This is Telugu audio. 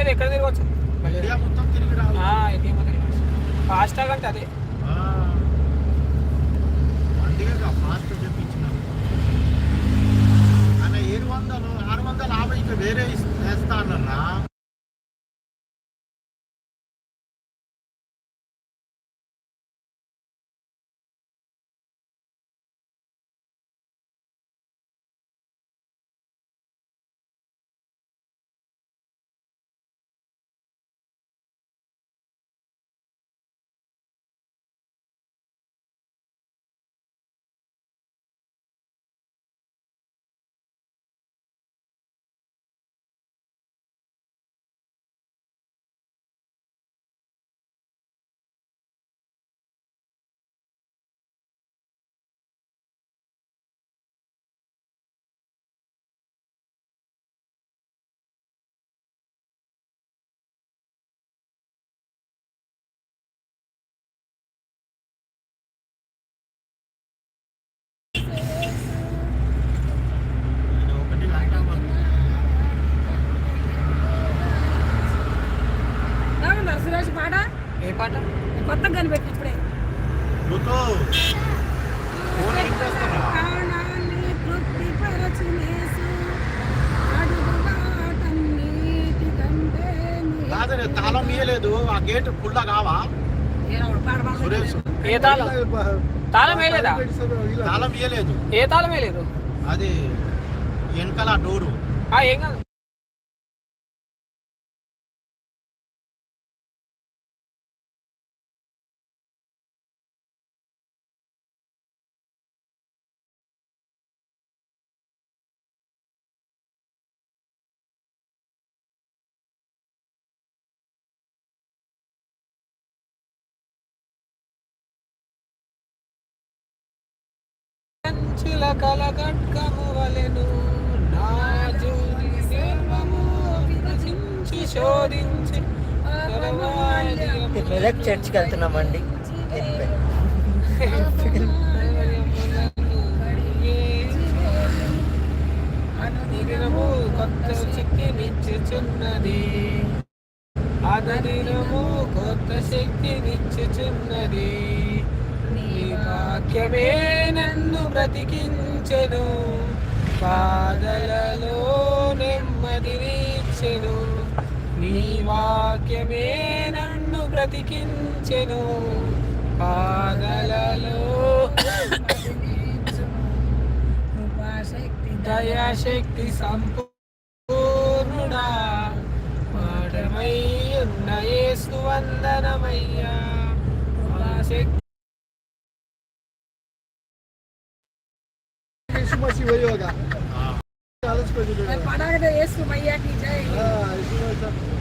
లేదు ఎక్కడ తిరగచ్చు? ఫాస్టాగ్ అంటే అదే. సురేష్ పాట? ఏ పాట? కొత్తగా కనిపెట్టి ఇప్పుడే. తాళం ఇయ్యలేదు. ఆ గేట్ ఫుల్ కావా ఏ తాళం? తాళం వేయలేదా తాళం ఇయ్యలేదు. ఏ తాళం వేయలేదు అది వెనకాల డోరు. ఆ, ఏం కాదు. కంచుల కలగట్కము వలెను. నా సర్వము విభజించి శోధించి మెదక్ చర్చ్కి వెళ్తున్నామండి. కొత్త శక్తి నిచ్చుచున్నది అదదినము కొత్త శక్తి నిచ్చుచున్నది నీ వాక్యమే నన్ను బ్రతికించెను. బాధలలో నెమ్మదినిచ్చెను నీ వాక్యమే నన్ను బ్రతికించెను. బాధలలో కృపాశక్తి దయాశక్తి సంపూర్ణుడా. మాటమై ఉన్న యేసు వందనమయ్యా. મસી વયો હતા હાલત પેજો પડાગ દે યેસુ મૈયા કી જય હા યેસુ મૈયા